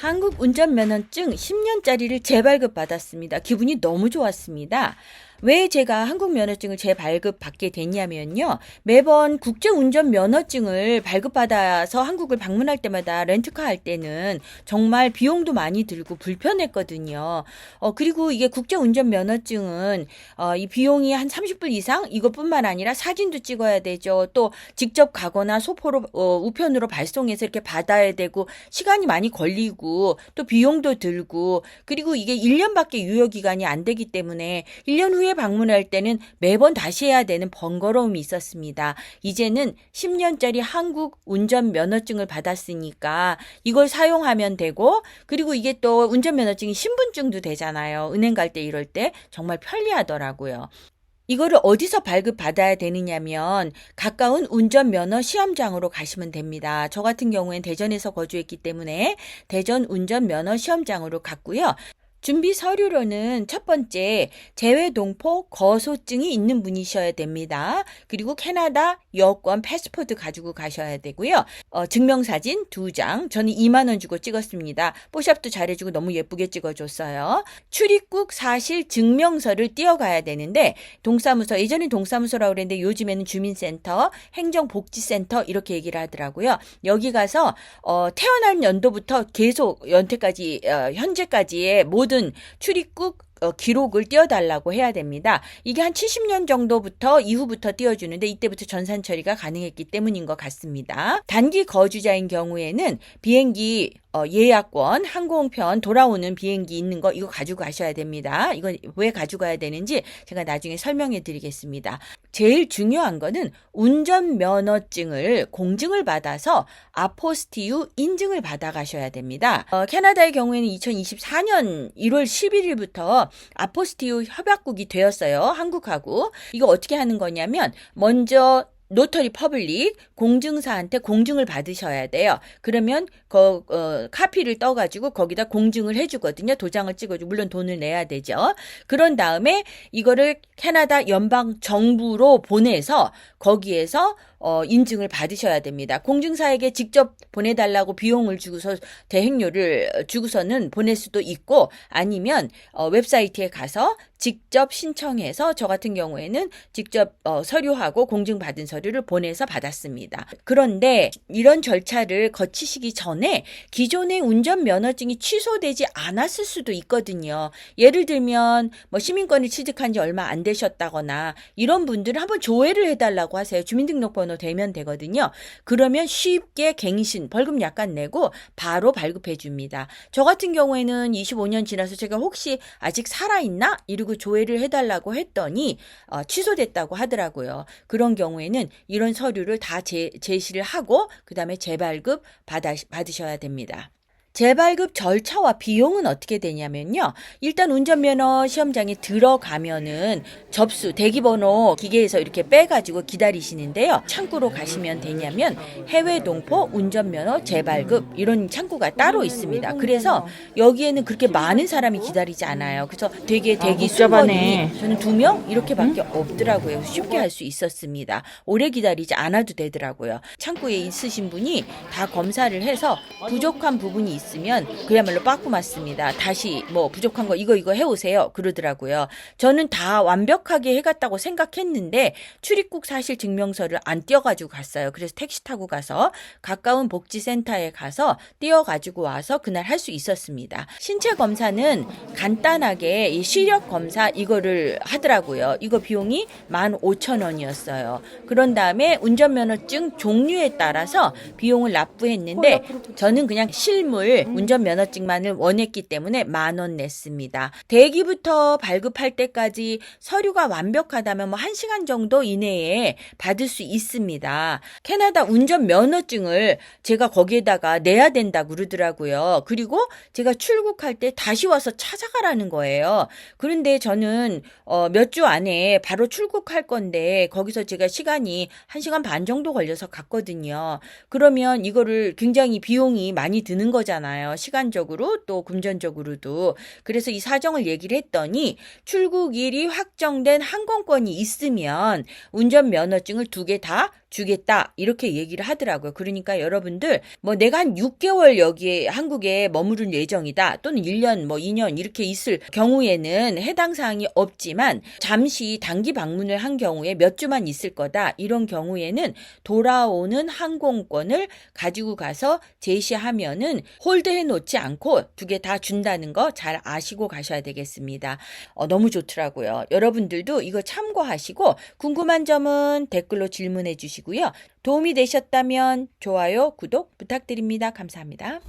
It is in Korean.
한국 운전면허증 10년짜리를 재발급 받았습니다. 기분이 너무 좋았습니다. 왜 제가 한국 면허증을 재발급 받게 됐냐면요. 매번 국제 운전 면허증을 발급받아서 한국을 방문할 때마다 렌트카 할 때는 정말 비용도 많이 들고 불편했거든요. 어, 그리고 이게 국제 운전 면허증은 어, 이 비용이 한 30불 이상 이것뿐만 아니라 사진도 찍어야 되죠. 또 직접 가거나 소포로 어, 우편으로 발송해서 이렇게 받아야 되고 시간이 많이 걸리고 또 비용도 들고 그리고 이게 1년밖에 유효 기간이 안 되기 때문에 1년 후에 방문할 때는 매번 다시 해야 되는 번거로움이 있었습니다. 이제는 10년짜리 한국 운전 면허증을 받았으니까 이걸 사용하면 되고 그리고 이게 또 운전 면허증이 신분증도 되잖아요. 은행 갈 때 이럴 때 정말 편리하더라고요. 이거를 어디서 발급받아야 되느냐면 가까운 운전면허 시험장으로 가시면 됩니다. 저 같은 경우엔 대전에서 거주했기 때문에 대전 운전면허 시험장으로 갔고요. 준비 서류로는 첫 번째 재외동포 거소증이 있는 분이셔야 됩니다. 그리고 캐나다 여권 패스포드 가지고 가셔야 되고요. 어, 증명사진 두 장. 저는 2만 원 주고 찍었습니다. 뽀샵도 잘해주고 너무 예쁘게 찍어줬어요. 출입국 사실 증명서를 띄어가야 되는데 동사무소 예전에 동사무소라고 그랬는데 요즘에는 주민센터, 행정복지센터 이렇게 얘기를 하더라고요. 여기 가서 어, 태어난 연도부터 계속 연태까지 어, 현재까지의 모든 출입국 어, 기록을 띄워달라고 해야 됩니다. 이게 한 70년 정도부터 이후부터 띄워주는데 이때부터 전산 처리가 가능했기 때문인 것 같습니다. 단기 거주자인 경우에는 비행기 어, 예약권, 항공편, 돌아오는 비행기 있는 거 이거 가지고 가셔야 됩니다. 이건 왜 가져가야 되는지 제가 나중에 설명해 드리겠습니다. 제일 중요한 거는 운전면허증을 공증을 받아서 아포스티유 인증을 받아 가셔야 됩니다. 어, 캐나다의 경우에는 2024년 1월 11일부터 아포스티유 협약국이 되었어요. 한국하고. 이거 어떻게 하는 거냐면 먼저 노터리 퍼블릭 공증사한테 공증을 받으셔야 돼요. 그러면 거, 어, 카피를 떠가지고 거기다 공증을 해주거든요. 도장을 찍어주고 물론 돈을 내야 되죠. 그런 다음에 이거를 캐나다 연방 정부로 보내서 거기에서 어, 인증을 받으셔야 됩니다. 공증사에게 직접 보내달라고 비용을 주고서 대행료를 주고서는 보낼 수도 있고 아니면 어, 웹사이트에 가서 직접 신청해서 저 같은 경우에는 직접 어, 서류하고 공증받은 서류 를 보내서 받았습니다. 그런데 이런 절차를 거치시기 전에 기존의 운전면허증이 취소되지 않았을 수도 있거든요. 예를 들면 뭐 시민권을 취득한 지 얼마 안 되셨다거나 이런 분들은 한번 조회를 해달라고 하세요. 주민등록번호 되면 되거든요. 그러면 쉽게 갱신, 벌금 약간 내고 바로 발급해 줍니다. 저 같은 경우에는 25년 지나서 제가 혹시 아직 살아있나? 이러고 조회를 해달라고 했더니 어, 취소됐다고 하더라고요. 그런 경우에는 이런 서류를 다 제, 제시를 하고 그 다음에 재발급 받아, 받으셔야 됩니다. 재발급 절차와 비용은 어떻게 되냐면요. 일단 운전면허 시험장에 들어가면은 접수, 대기번호 기계에서 이렇게 빼가지고 기다리시는데요. 창구로 가시면 되냐면 해외 동포 운전면허 재발급 이런 창구가 따로 있습니다. 그래서 여기에는 그렇게 많은 사람이 기다리지 않아요. 그래서 되게 대기 복잡하네. 순번이 저는 두 명 이렇게밖에 없더라고요. 쉽게 할 수 있었습니다. 오래 기다리지 않아도 되더라고요. 창구에 있으신 분이 다 검사를 해서 부족한 부분이 있으면 그야말로 빠꾸 맞습니다. 다시 뭐 부족한 거 이거 이거 해오세요. 그러더라고요. 저는 다 완벽하게 해갔다고 생각했는데 출입국 사실 증명서를 안 띄어가지고 갔어요. 그래서 택시 타고 가서 가까운 복지센터에 가서 띄어가지고 와서 그날 할 수 있었습니다. 신체 검사는 간단하게 이 시력 검사 이거를 하더라고요. 이거 비용이 15,000원이었어요. 그런 다음에 운전면허증 종류에 따라서 비용을 납부했는데 저는 그냥 실물 운전면허증만을 원했기 때문에 만 원 냈습니다. 대기부터 발급할 때까지 서류가 완벽하다면 뭐 1시간 정도 이내에 받을 수 있습니다. 캐나다 운전면허증을 제가 거기에다가 내야 된다고 그러더라고요. 그리고 제가 출국할 때 다시 와서 찾아가라는 거예요. 그런데 저는 어, 몇 주 안에 바로 출국할 건데 거기서 제가 시간이 1시간 반 정도 걸려서 갔거든요. 그러면 이거를 굉장히 비용이 많이 드는 거잖아요. 시간적으로 또 금전적으로도. 그래서 이 사정을 얘기를 했더니 출국일이 확정된 항공권이 있으면 운전면허증을 두 개 다 주겠다 이렇게 얘기를 하더라고요. 그러니까 여러분들 뭐 내가 한 6개월 여기에 한국에 머무를 예정이다 또는 1년 뭐 2년 이렇게 있을 경우에는 해당 사항이 없지만 잠시 단기 방문을 한 경우에 몇 주만 있을 거다 이런 경우에는 돌아오는 항공권을 가지고 가서 제시하면은 홀드해 놓지 않고 두 개 다 준다는 거 잘 아시고 가셔야 되겠습니다. 어, 너무 좋더라고요. 여러분들도 이거 참고하시고 궁금한 점은 댓글로 질문해 주시 고요. 도움이 되셨다면 좋아요, 구독 부탁드립니다. 감사합니다.